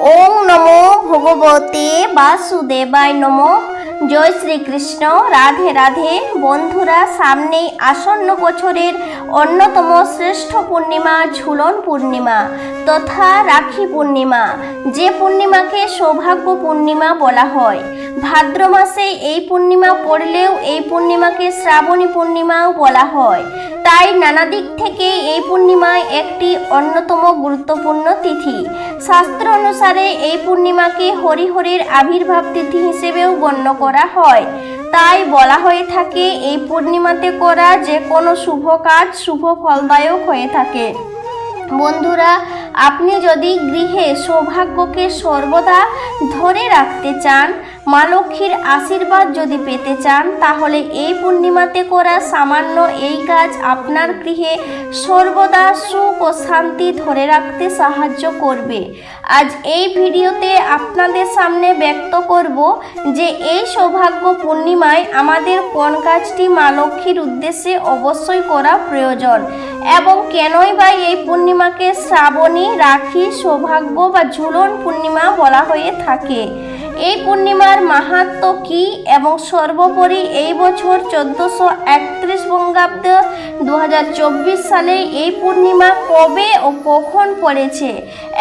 ওং নমো ভগবতে বাসুদেবায় নমো। জয় শ্রীকৃষ্ণ। রাধে রাধে। বন্ধুরা, সামনেই আসন্ন বছরের অন্যতম শ্রেষ্ঠ পূর্ণিমা ঝুলন পূর্ণিমা তথা রাখি পূর্ণিমা। যে পূর্ণিমাকে সৌভাগ্য পূর্ণিমা বলা হয়। ভাদ্র মাসে এই পূর্ণিমা পড়লেও এই পূর্ণিমাকে শ্রাবণী পূর্ণিমাও বলা হয়। তাই নানা দিক থেকে এই পূর্ণিমায় একটি অন্যতম গুরুত্বপূর্ণ তিথি। শাস্ত্র অনুসারে এই পূর্ণিমাকে হরিহরের আবির্ভাব তিথি হিসেবেও গণ্য করা হয়। তাই বলা হয়ে থাকে, এই পূর্ণিমাতে করা যে কোনো শুভ কাজ শুভ ফলদায়ক হয়ে থাকে। বন্ধুরা আপনি যদি গৃহে সৌভাগ্যকে সর্বদা ধরে রাখতে চান, মা লক্ষ্মীর আশীর্বাদ যদি পেতে চান, তাহলে এই পূর্ণিমাতে করা সামান্য এই কাজ আপনার গৃহে সর্বদা সুখ ও শান্তি ধরে রাখতে সাহায্য করবে। আজ এই ভিডিওতে আপনাদের সামনে ব্যক্ত করব যে এই সৌভাগ্য পূর্ণিমায় আমাদের কোন কাজটি মা লক্ষ্মীর উদ্দেশ্যে অবশ্যই করা প্রয়োজন। এবং কেনই বা এই পূর্ণিমাকে শ্রাবণী রাখি সৌভাগ্য বা ঝুলন পূর্ণিমা বলা হয়ে থাকে। এই পূর্ণিমার মাহাত্ম কি এবং সর্বোপরি এই বছর চোদ্দোশো একত্রিশ বঙ্গাব্দ দু হাজার চব্বিশ সালে এই পূর্ণিমা কবে ও কখন পড়েছে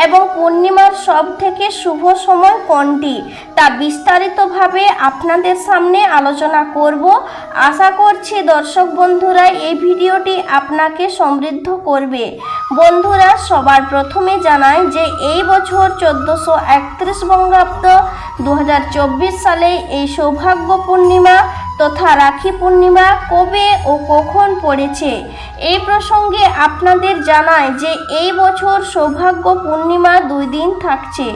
এবং পূর্ণিমার সব থেকে শুভ সময় কোনটি তা বিস্তারিতভাবে আপনাদের সামনে আলোচনা করব। আশা করছি দর্শক বন্ধুরা এই ভিডিওটি আপনাকে সমৃদ্ধ করবে। বন্ধুরা, সবার প্রথমে জানায় যে এই বছর চোদ্দোশো একত্রিশ বঙ্গাব্দ দু হাজার চব্বিশ সালে এই সৌভাগ্য পূর্ণিমা তথা রাখি পূর্ণিমা কবে ও কখন পড়েছে? এই প্রসঙ্গে আপনাদের জানায় যে এই বছর সৌভাগ্য পূর্ণিমা দুই দিন থাকছে।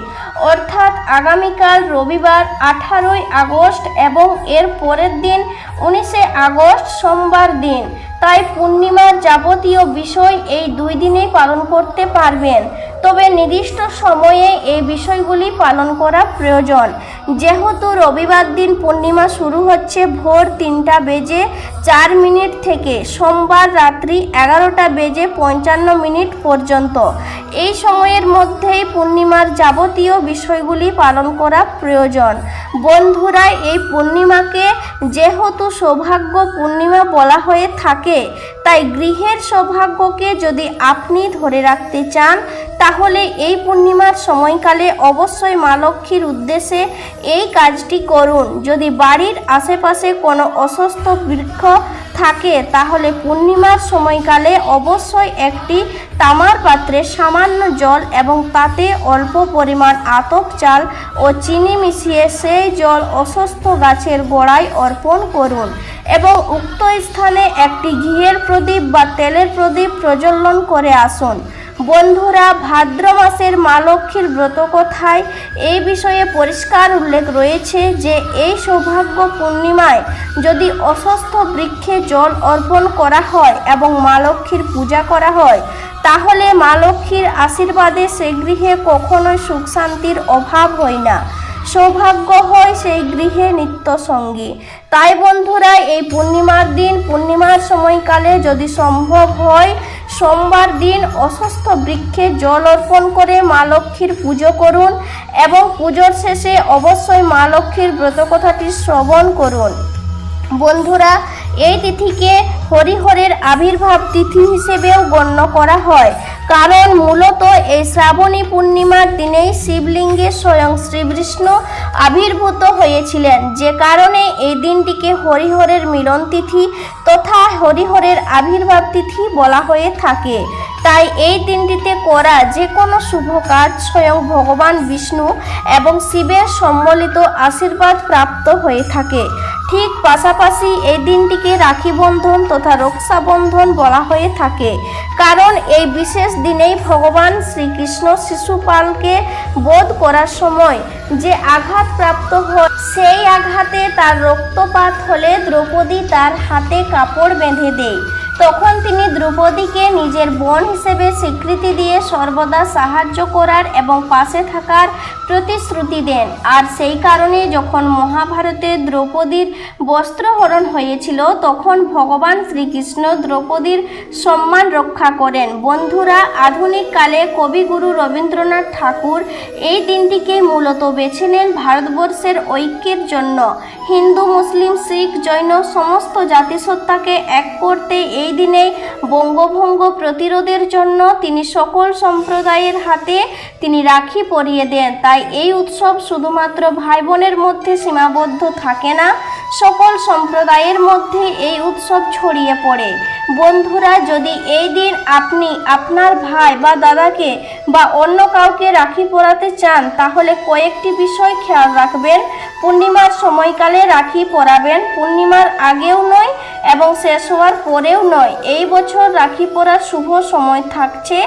অর্থাৎ আগামীকাল রবিবার আঠারোই আগস্ট এবং এর পরের দিন উনিশে আগস্ট সোমবার দিন। তাই পূর্ণিমার যাবতীয় বিষয় এই দুই দিনে পালন করতে পারবেন। তবে নির্দিষ্ট সময়ে এই বিষয়গুলি পালন করা প্রয়োজন। যেহেতু রবিবার দিন পূর্ণিমা শুরু হচ্ছে ভোর তিনটা বেজে চার মিনিট থেকে, সোমবার রাত্রি এগারোটা বেজে পঞ্চান্ন মিনিট পর্যন্ত। এই সময়ের মধ্যেই পূর্ণিমার যাবতীয় বিষয়গুলি পালন করা প্রয়োজন। বন্ধুরা, এই পূর্ণিমাকে যেহেতু সৌভাগ্য পূর্ণিমা বলা হয়ে থাকে তাই গৃহের সৌভাগ্যকে যদি আপনি ধরে রাখতে চান, তাহলে এই পূর্ণিমার সময়কালে অবশ্যই মা লক্ষ্মীর উদ্দেশ্যে এই কাজটি করুন। যদি বাড়ির আশেপাশে কোনো অসুস্থ বৃক্ষ থাকে, তাহলে পূর্ণিমার সময়কালে অবশ্যই একটি তামার পাত্রে সামান্য জল এবং তাতে অল্প পরিমাণ আতপ চাল ও চিনি মিশিয়ে সেই জল অসুস্থ গাছের গোড়ায় অর্পণ করুন। এবং উক্ত স্থানে একটি ঘিয়ের প্রদীপ বা তেলের প্রদীপ প্রজ্বলন করে আসুন। বন্ধুরা, ভাদ্র মাসের মা লক্ষ্মীর ব্রত কথায় এই বিষয়ে পরিষ্কার উল্লেখ রয়েছে যে, এই সৌভাগ্য পূর্ণিমায় যদি অসুস্থ বৃক্ষে জল অর্পণ করা হয় এবং মা লক্ষ্মীর পূজা করা হয়, তাহলে মা লক্ষ্মীর আশীর্বাদে সে গৃহে কখনোই সুখ শান্তির অভাব হয় না। সৌভাগ্য হয় সেই গৃহে নিত্য সঙ্গী তাই বন্ধুরা, এই পূর্ণিমার দিন, পূর্ণিমার সময়কালে যদি সম্ভব হয়, সোমবার দিন অসুস্থ বৃক্ষে জল অর্পণ করে মা লক্ষ্মীর পুজো করুন এবং পুজোর শেষে অবশ্যই মা লক্ষ্মীর ব্রতকথাটি শ্রবণ করুন। বন্ধুরা, এই তিথিকে হরিহরের আবির্ভাব তিথি হিসেবেও গণ্য করা হয়। কারণ মূলত এই শ্রাবণী পূর্ণিমার দিনেই শিবলিঙ্গে স্বয়ং শ্রীবিষ্ণু আবির্ভূত হয়েছিলেন। যে কারণে এই দিনটিকে হরিহরের মিলন তিথি তথা হরিহরের আবির্ভাব তিথি বলা হয়ে থাকে। তাই এই দিনটিতে করা যে কোনো শুভ কাজ স্বয়ং ভগবান বিষ্ণু এবং শিবের সম্মিলিত আশীর্বাদ প্রাপ্ত হয়ে থাকে। ঠিক পাশাপাশি এই দিনটিকে রাখিবন্ধন তথা রক্ষাবন্ধন বলা হয়ে থাকে। কারণ এই বিশেষ দিনেই ভগবান শ্রীকৃষ্ণ শিশুপালকে বোধ করার সময় যে আঘাত প্রাপ্ত হয়, সেই আঘাতে তার রক্তপাত হলে দ্রৌপদী তার হাতে কাপড় বেঁধে দেয়। তখন তিনি দ্রৌপদীকে নিজের বোন হিসেবে স্বীকৃতি দিয়ে সর্বদা সাহায্য করার এবং পাশে থাকার প্রতিশ্রুতি দেন। আর সেই কারণে যখন মহাভারতে দ্রৌপদীর বস্ত্রহরণ হয়েছিল, তখন ভগবান শ্রীকৃষ্ণ দ্রৌপদীর সম্মান রক্ষা করেন। বন্ধুরা, আধুনিক কালে কবিগুরু রবীন্দ্রনাথ ঠাকুর এই দিনটিকে মূলত বেছে নেন ভারতবর্ষের ঐক্যের জন্য। হিন্দু, মুসলিম, শিখ, জৈন, সমস্ত জাতিসত্তাকে এক করতে এই দিনে বঙ্গভঙ্গ প্রতিরোধের জন্য তিনি সকল সম্প্রদায়ের হাতে তিনি রাখি পরিয়ে দেন। তাই এই উৎসব শুধুমাত্র ভাই বোনের মধ্যে সীমাবদ্ধ থাকে না সকল সম্প্রদায়ের মধ্যে এই উৎসব ছড়িয়ে পড়ে। বন্ধুরা, যদি এই দিন আপনি আপনার ভাই বা দাদাকে বা অন্য কাউকে রাখি পরাতে চান, তাহলে কয়েকটি বিষয় খেয়াল রাখবেন। পূর্ণিমার সময়কালে রাখি পরাবেন। পূর্ণিমার আগেও নয় এবং শেষ হওয়ার পরেও নয়। এই বছর রাখি পরার শুভ সময় থাকছে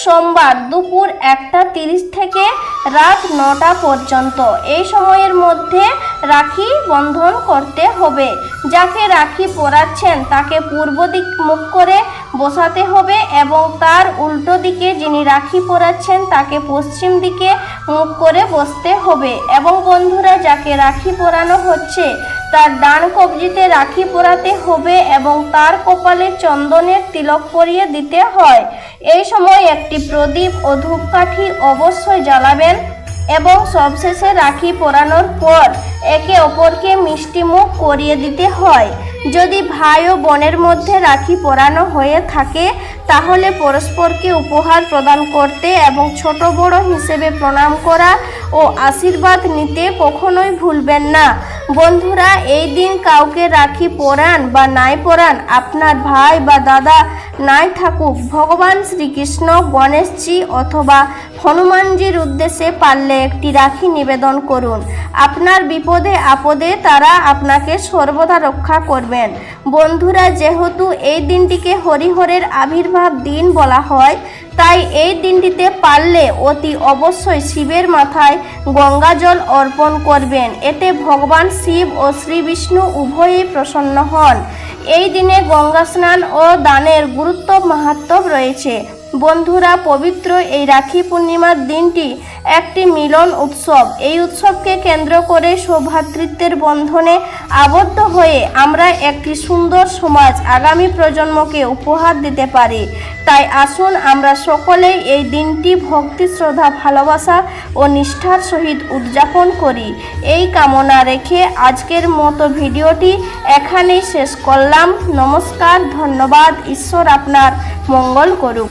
সোমবার দুপুর একটা তিরিশ থেকে রাত নটা পর্যন্ত। এই সময়ের মধ্যে রাখি বন্ধন করতে হবে। যাকে রাখি পরাচ্ছেন, তাকে পূর্ব দিক মুখ করে বসাতে হবে এবং তার উল্টো দিকে যিনি রাখি পরাচ্ছেন, তাকে পশ্চিম দিকে মুখ করে বসতে হবে। এবং বন্ধুরা, যাকে রাখি পরানো হচ্ছে, তার ডান কবজিতে রাখি পরাতে হবে এবং তার কপালে চন্দনের তিলক পরিয়ে দিতে হয়। এই সময় একটি প্রদীপ ও ধূপকাঠি অবশ্যই জ্বালাবেন। এবং সবশেষে রাখি পরানোর পর একে অপরকে মিষ্টিমুখ করিয়ে দিতে হয়। যদি ভাই ও বোনের মধ্যে রাখি পরানো হয়ে থাকে, তাহলে পরস্পরকে উপহার প্রদান করতে এবং ছোট বড় হিসেবে প্রণাম করা ও আশীর্বাদ নিতে কখনোই ভুলবেন না। বন্ধুরা, এই দিন কাউকে রাখি পরান বা নাই পরান আপনার ভাই বা দাদা নাই থাকুক, ভগবান শ্রীকৃষ্ণ, গণেশজি অথবা হনুমানজির উদ্দেশ্যে পারলে একটি রাখি নিবেদন করুন। আপনার বিপদে আপদে তারা আপনাকে সর্বদা রক্ষা করবেন। বন্ধুরা, যেহেতু এই দিনটিকে হরিহরের আবির্ভাব দিন বলা হয়, তাই এই দিনটিতে পারলে অতি অবশ্যই শিবের মাথায় গঙ্গা জল অর্পণ করবেন। এতে ভগবান শিব ও শ্রী বিষ্ণু উভয়ই প্রসন্ন হন। এই দিনে গঙ্গা স্নান ও দানের গুরুত্ব মাহাত্ম রয়েছে। বন্ধুরা, পবিত্র এই রাখি পূর্ণিমার দিনটি একটি মিলন উৎসব। এই উৎসবকে কেন্দ্র করে সৌভ্রাতৃত্বের বন্ধনে আবদ্ধ হয়ে আমরা একটি সুন্দর সমাজ আগামী প্রজন্মকে উপহার দিতে পারি। তাই আসুন আমরা সকলেই এই দিনটি ভক্তি, শ্রদ্ধা, ভালোবাসা ও নিষ্ঠার সহিত উদযাপন করি। এই কামনা রেখে আজকের মতো ভিডিওটি এখানেই শেষ করলাম। নমস্কার, ধন্যবাদ। ঈশ্বর আপনার মঙ্গল করুক।